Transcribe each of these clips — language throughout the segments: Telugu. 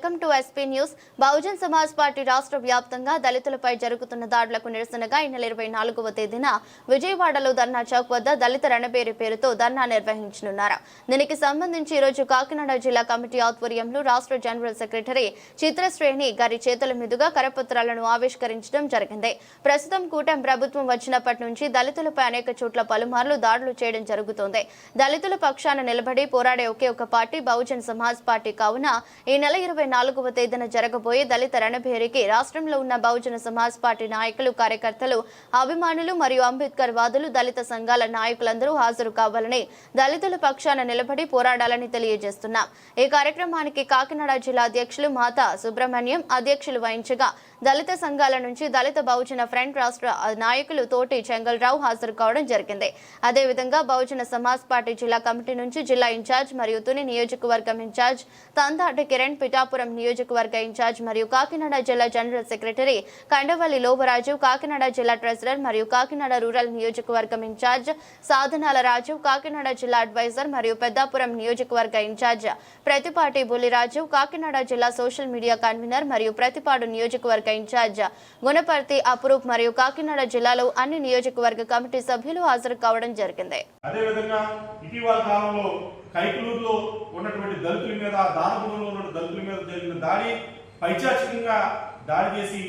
Welcome to SP News Bahujan Samaj Party రాష్ట్ర వ్యాప్తంగా దళితులపై జరుగుతున్న దాడులకు నిరసనగా ఈ నెల ఇరవై నాలుగవ తేదీన విజయవాడలో ధర్నా చౌక్ వద్ద దళిత రణబేరి పేరుతో ధర్నా నిర్వహించనున్నారు. దీనికి సంబంధించి ఈ రోజు కాకినాడ జిల్లా కమిటీ ఆధ్వర్యంలో రాష్ట్ర జనరల్ సెక్రటరీ చిత్రశ్రేణి గారి చేతుల మీదుగా కరపత్రాలను ఆవిష్కరించడం జరిగింది. ప్రస్తుతం కూటమి ప్రభుత్వం వచ్చినప్పటి నుంచి దళితులపై అనేక చోట్ల పలుమార్లు దాడులు చేయడం జరుగుతోంది. దళితుల పక్షాన నిలబడి పోరాడే ఒకే ఒక పార్టీ బహుజన్ సమాజ్ పార్టీ కావున ఈ నెల ఇరవై నాలుగవ తేదీన జరగబోయే దళిత రణభేరికి రాష్ట్రంలో ఉన్న బహుజన సమాజ్ పార్టీ నాయకులు కార్యకర్తలు అభిమానులు మరియు అంబేద్కర్ వాదులు దళిత సంఘాల నాయకులందరూ హాజరు కావాలని దళితుల పక్షాన నిలబడి పోరాడాలని తెలియజేస్తున్నాం. ఈ కార్యక్రమానికి కాకినాడ జిల్లా అధ్యక్షులు మాతా సుబ్రహ్మణ్యం అధ్యక్షులు వహించగా దళిత సంఘాల నుంచి దళిత బహుజన ఫ్రంట్ రాష్ట్ర నాయకులు తోటి చెంగల్రావు హాజరు కావడం జరిగింది. అదేవిధంగా బహుజన సమాజ్ పార్టీ జిల్లా కమిటీ నుంచి జిల్లా ఇన్ఛార్జ్ మరియు తుని నియోజకవర్గం ఇన్ఛార్జ్ తందాటి కిరణ్ పిఠాపురం నియోజకవర్గ ఇన్ఛార్జ్ మరియు కాకినాడ జిల్లా జనరల్ సెక్రటరీ కండవల్లి లోబరాజు కాకినాడ జిల్లా ట్రెజరర్ మరియు కాకినాడ రూరల్ నియోజకవర్గం ఇన్ఛార్జ్ సాధనాల రాజు కాకినాడ జిల్లా అడ్వైజర్ మరియు పెద్దాపురం నియోజకవర్గ ఇన్ఛార్జ్ ప్రతిపాటి బుల్లిరాజు కాకినాడ జిల్లా సోషల్ మీడియా కన్వీనర్ మరియు ప్రతిపాడు నియోజకవర్గ ఇన్ఛార్జ్. గుణపర్తి అప్రూప్ మరియు కాకినాడ జిల్లాలో అన్ని నియోజకవర్గ కమిటీ సభ్యులు హాజరు కావడం జరిగింది. అదేవిధంగా ఇటీవల కాలంలో కైకులూరులో ఉన్నటువంటి దళితుల మీద దానగుణంలో ఉన్న దళితుల మీద జరిగిన దాడి పైచాచికంగా దాడి చేసి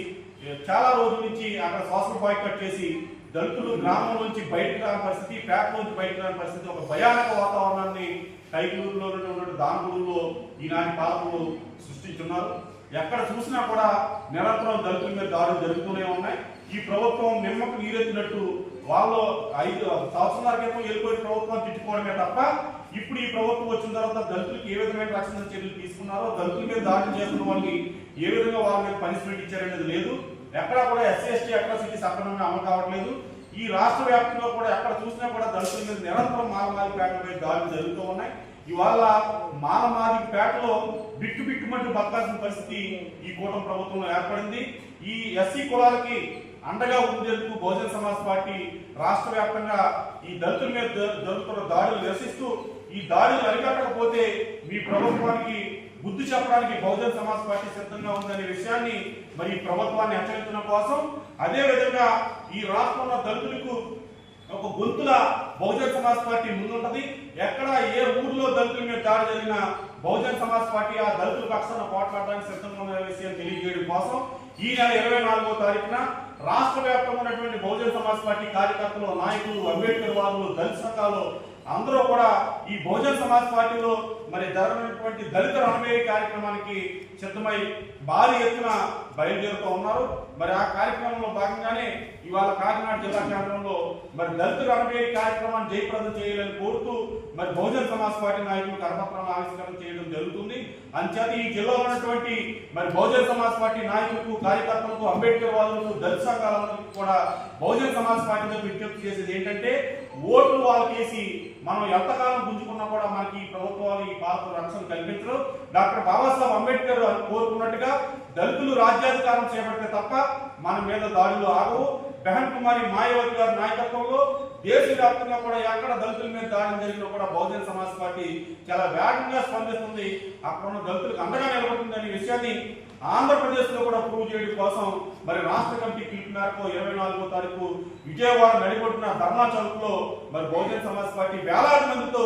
చాలా రోజుల నుంచి అక్కడ సోషల్ బాయ్కట్ చేసి దళితులు గ్రామం నుంచి బయటకు రాని పరిస్థితి పేట నుంచి బయటకు రాని పరిస్థితి ఒక భయానక వాతావరణాన్ని కైకూరులో ఉన్నటువంటి దానగుడుల్లో ఈనాటి పాలకులు సృష్టించున్నారు. ఎక్కడ చూసినా కూడా నిరంతరం దళితుల మీద దాడులు జరుగుతూనే ఉన్నాయి. ఈ ప్రభుత్వం నిమ్మకు నీరెత్తినట్టు వాళ్ళు ఐదు సంవత్సరాల క్రితం వెళ్ళిపోయి ప్రభుత్వం తిట్టుకోవడమే తప్ప ఇప్పుడు ఈ ప్రభుత్వం వచ్చిన తర్వాత దళితులకు ఏ విధమైన రక్షణ చర్యలు తీసుకున్నారో దళితుల మీద దాడులు చేస్తున్న వాళ్ళకి ఏ విధంగా వాళ్ళ మీద పనిష్మెంట్ ఇచ్చారనేది లేదు. ఎక్కడా కూడా ఎస్సీ ఎస్టీ అట్రాసిటీ సక్రమంగా అమలు కావట్లేదు. ఈ రాష్ట్ర వ్యాప్తంలో కూడా ఎక్కడ చూసినా కూడా దళితుల మీద నిరంతరం మారమారి పేట మీద దాడులు జరుగుతూ ఉన్నాయి. ఇవాళ మానమాది పేటలో బిట్టు బిట్టుమంటూ బతకాల్సిన పరిస్థితి ఈ కూటమి ప్రభుత్వంలో ఏర్పడింది. ఈ ఎస్సీ కులాలకి అండగా ఉండేందుకు బహుజన సమాజ్ పార్టీ రాష్ట్ర వ్యాప్తంగా ఈ దళితుల మీద జరుగుతున్న దాడులు నిరసిస్తూ ఈ దాడులు అరికట్టకపోతే మీ ప్రభుత్వానికి బుద్ధి చెప్పడానికి బహుజన సమాజ్ పార్టీ సిద్ధంగా ఉందనే విషయాన్ని మరి ప్రభుత్వాన్ని హెచ్చరించడం కోసం అదే విధంగా ఈ రాష్ట్రంలో దళితులకు ఒక గొంతుల బహుజన సమాజ్ పార్టీ ముందుంటది. ఎక్కడ ఏ ఊర్లో దళితుల మీద దాడి జరిగినా బహుజన సమాజ్ పార్టీ ఆ దళితుల పక్షాన పోట్లాడడానికి సిద్ధంగా ఉన్న విషయం తెలియజేయడం కోసం ఈ నెల ఇరవై నాలుగో తారీఖున రాష్ట్ర వ్యాప్తంగా ఉన్నటువంటి బహుజన సమాజ్ పార్టీ కార్యకర్తలు నాయకులు అంబేద్కర్ వాదులు దళిత సంఘాలు అందరూ కూడా ఈ బహుజన సమాజ్ పార్టీలో మరి జరగనటువంటి దళిత రణమేయ కార్యక్రమానికి సిద్ధమై భారీ ఎత్తున బయలుదేరుతూ ఉన్నారు. మరి ఆ కార్యక్రమంలో భాగంగానే ఇవాళ కాకినాడ జిల్లా కేంద్రంలో మరి దళిత రణమేయ కార్యక్రమాన్ని జయప్రదం చేయాలని కోరుతూ మరి బహుజన సమాజ్ పార్టీ నాయకులు కరపత్రాలను ఆవిష్కరణ చేయడం జరుగుతుంది. అంచేత ఈ జిల్లాలో ఉన్నటువంటి మరి బహుజన సమాజ్ పార్టీ నాయకులకు కార్యకర్తలకు అంబేద్కర్ వాదులకు దళిత సంఘాలందరికీ కూడా బహుజన సమాజ్ పార్టీతో విజ్ఞప్తి చేసేది ఏంటంటే ఓట్లు వాళ్ళకేసి మనం ఎంతకాలం గుంజుకున్నా కూడా మనకి ఈ ప్రభుత్వాలు ఈ పాలకులు రక్షణ కల్పించరు. డాక్టర్ బాబాసాహెబ్ అంబేద్కర్ కోరుకున్నట్టుగా దళితులు రాజ్యాధికారం చేపడితే తప్ప మన మీద దాడులు ఆగవు. బెహన్ కుమారి మాయావతి గారి నాయకత్వంలో దేశవ్యాప్తంగా కూడా ఎక్కడ దళితుల మీద దాడి జరిగినా కూడా బహుజన సమాజ్ పార్టీ చాలా వేగంగా స్పందిస్తుంది. అక్కడ ఉన్న దళితులకు అండగా నిలబడుతుంది అనే విషయాన్ని ఆంధ్రప్రదేశ్లో కూడా ప్రూవ్ చేయడం కోసం మరి రాష్ట్ర కమిటీ పిలుపు మేరకు ఇరవై నాలుగో తారీఖు విజయవాడ నడిపొట్టిన ధర్నా చౌక్లో మరి బహుజన సమాజ్ పార్టీ వేలాది మందితో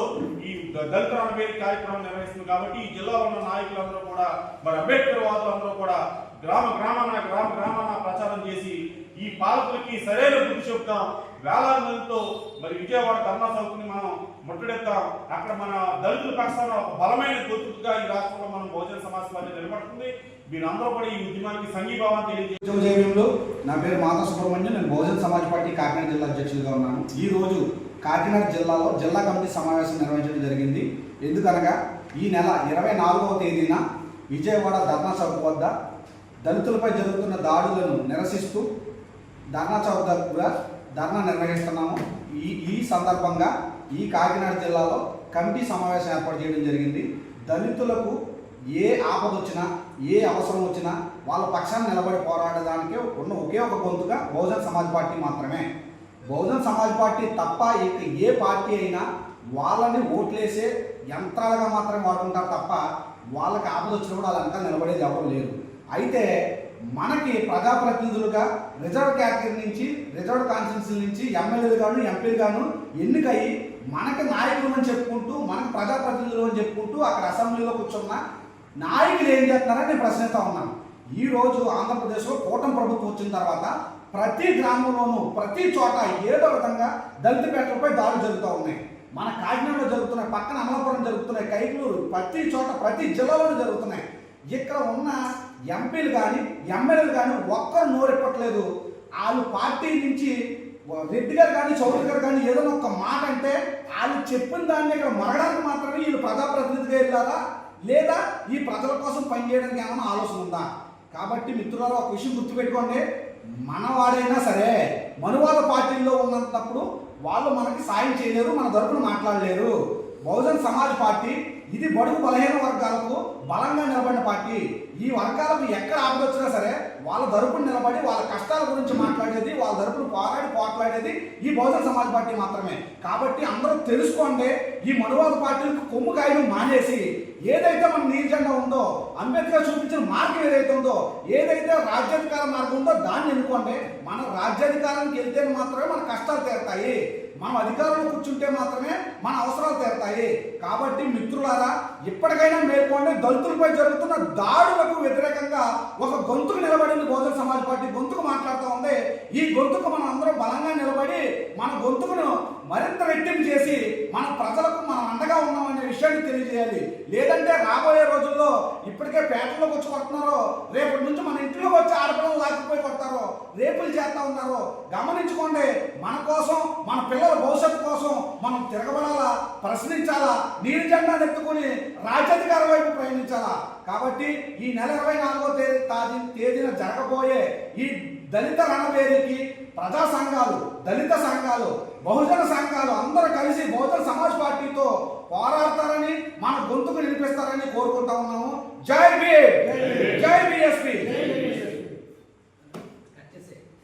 ఈ దళిత రణబేరి కార్యక్రమం నిర్వహిస్తుంది కాబట్టి ఈ జిల్లాలో ఉన్న నాయకులందరూ కూడా మరి అంబేద్కర్ వాదులందరూ కూడా గ్రామ గ్రామాన గ్రామ గ్రామాన ప్రచారం చేసి ఈ పాలకులకి సరైన బుద్ధి చెప్తాం వేలాది మందితో మరి విజయవాడ ధర్నా చౌక్ని మనం ముట్టడెత్తాం. అక్కడ మన దళితుల పక్షాన ఒక బలమైన గుర్తుగా ఈ రాష్ట్రంలో మనం బహుజన సమాజ్ పార్టీ నిలబడుతుంది. మీరందరూ కూడా ఈ ఉద్యమానికి సంఘీభావం తెలియజేయడంలో నా పేరు మాతా సుబ్రహ్మణ్యం. నేను బహుజన్ సమాజ్ పార్టీ కాకినాడ జిల్లా అధ్యక్షులుగా ఉన్నాను. ఈ రోజు కాకినాడ జిల్లాలో జిల్లా కమిటీ సమావేశం నిర్వహించడం జరిగింది. ఎందుకనగా ఈ నెల ఇరవై నాలుగవ తేదీన విజయవాడ ధర్నా చౌక్ వద్ద దళితులపై జరుగుతున్న దాడులను నిరసిస్తూ ధర్నా చౌక్ దగ్గర ధర్నా నిర్వహిస్తున్నాము. ఈ ఈ సందర్భంగా ఈ కాకినాడ జిల్లాలో కమిటీ సమావేశం ఏర్పాటు చేయడం జరిగింది. దళితులకు ఏ ఆపద వచ్చినా ఏ అవసరం వచ్చినా వాళ్ళ పక్షాన్ని నిలబడి పోరాడడానికి ఉన్న ఒకే ఒక గొంతుగా బహుజన్ సమాజ్ పార్టీ మాత్రమే. బహుజన్ సమాజ్ పార్టీ తప్ప ఇక ఏ పార్టీ అయినా వాళ్ళని ఓట్లేసే యంత్రాలుగా మాత్రమే వాడుకుంటారు తప్ప వాళ్ళకి ఆపద వచ్చినప్పుడు వాళ్ళంతా నిలబడేది ఎవరు లేరు. అయితే మనకి ప్రజాప్రతినిధులుగా రిజర్వ్ కేటగిరీ నుంచి రిజర్వ్ కాన్స్టిట్యూన్సీ నుంచి ఎమ్మెల్యేలు గాను ఎంపీలు గాను ఎన్నికయ్యి మనకి నాయకులు అని చెప్పుకుంటూ మనకి ప్రజాప్రతినిధులు అని చెప్పుకుంటూ అక్కడ అసెంబ్లీలో కూర్చున్న నాయకులు ఏం చేస్తున్నారని నేను ప్రశ్నిస్తా ఉన్నాను ఈ రోజు ఆంధ్రప్రదేశ్లో కూటమి ప్రభుత్వం వచ్చిన తర్వాత ప్రతి గ్రామంలోనూ ప్రతి చోట ఏదో విధంగా దళిత పేటలపై దాడులు జరుగుతూ ఉన్నాయి. మన కాకినాడలో జరుగుతున్నాయి పక్కన అమలాపురం జరుగుతున్నాయి కైకలూరు ప్రతి చోట ప్రతి జిల్లాలోనూ జరుగుతున్నాయి. ఇక్కడ ఉన్న ఎంపీలు కానీ ఎమ్మెల్యేలు కానీ ఒక్కరు నోరెప్పట్లేదు వాళ్ళు పార్టీ నుంచి రెడ్డి గారు కానీ చౌదరి గారు కానీ ఏదైనా ఒక మాట అంటే వాళ్ళు చెప్పిన దాన్ని ఇక్కడ మరడానికి మాత్రమే వీళ్ళు ప్రజాప్రతినిధిగా వెళ్ళారా? లేదా ఈ ప్రజల కోసం పనిచేయడానికి ఏమైనా ఆలోచన ఉందా? కాబట్టి మిత్రులలో ఒక విషయం గుర్తుపెట్టుకోండి. మనవాడైనా సరే మనువాద పార్టీల్లో ఉన్నప్పుడు వాళ్ళు మనకి సాయం చేయలేరు మన తరపున మాట్లాడలేరు. బహుజన్ సమాజ్ పార్టీ ఇది బడుగు బలహీన వర్గాలకు బలంగా నిలబడిన పార్టీ. ఈ వర్గాలకు ఎక్కడ ఆపదొచ్చినా సరే వాళ్ళ తరపున నిలబడి వాళ్ళ కష్టాల గురించి మాట్లాడేది వాళ్ళ తరపున పోరాడి పోట్లాడేది ఈ బహుజన్ సమాజ్ పార్టీ మాత్రమే. కాబట్టి అందరూ తెలుసుకోండి ఈ మనువాద పార్టీలకు కొమ్ము కాయడం మానేసి ఏదైతే మన నీర్జెండా ఉందో అంబేద్కర్ చూపించిన మార్గం ఏదైతే ఉందో ఏదైతే రాజ్యాధికార మార్గం ఉందో దాన్ని ఎన్నుకోండి. మన రాజ్యాధికారానికి వెళ్తే మాత్రమే మన కష్టాలు తీరుతాయి. మనం అధికారంలో కూర్చుంటే మాత్రమే మన అవసరాలు తీరుతాయి. కాబట్టి మిత్రులారా ఇప్పటికైనా మేల్కోండి దళితులపై జరుగుతున్న దాడులకు వ్యతిరేకంగా ఒక గొంతుకు నిలబడింది బహుజన సమాజ్ పార్టీ గొంతుకు మాట్లాడుతూ ఉంది. ఈ గొంతుకు మనం అందరం బలంగా నిలబడి మన గొంతుకును మరింత రెట్టింపు చేసి మన ప్రజలకు మనం అండగా ఉన్నామనే విషయాన్ని తెలియజేయాలి. లేదంటే రాబోయే రోజుల్లో ఇప్పటికే పేటలోకి వచ్చి కొడుతున్నారో రేపటి నుంచి మన ఇంట్లోకి వచ్చి ఆడపిల్లలు లాక్కుపోయి కొడతారో. రేపులు చేస్తా ఉన్నారో. గమనించుకోండి మన కోసం పిల్లల భవిష్యత్తు కోసం మనం తిరగబడాలా? ప్రశ్నించాలా? నీరు జెండా ఎత్తుకుని రాజ్యాధికారం వైపు ప్రయాణించాలా? కాబట్టి ఈ నెల ఇరవై నాలుగో తేదీ తేదీన జరగబోయే ఈ దళిత రణవేదికి ప్రజా సంఘాలు దళిత సంఘాలు బహుజన సంఘాలు అందరూ కలిసి బహుజన సమాజ్ పార్టీతో పోరాడతారని మన గొంతుకు నిలిపిస్తారని కోరుకుంటా ఉన్నాము. జై బి జై బిఎస్పి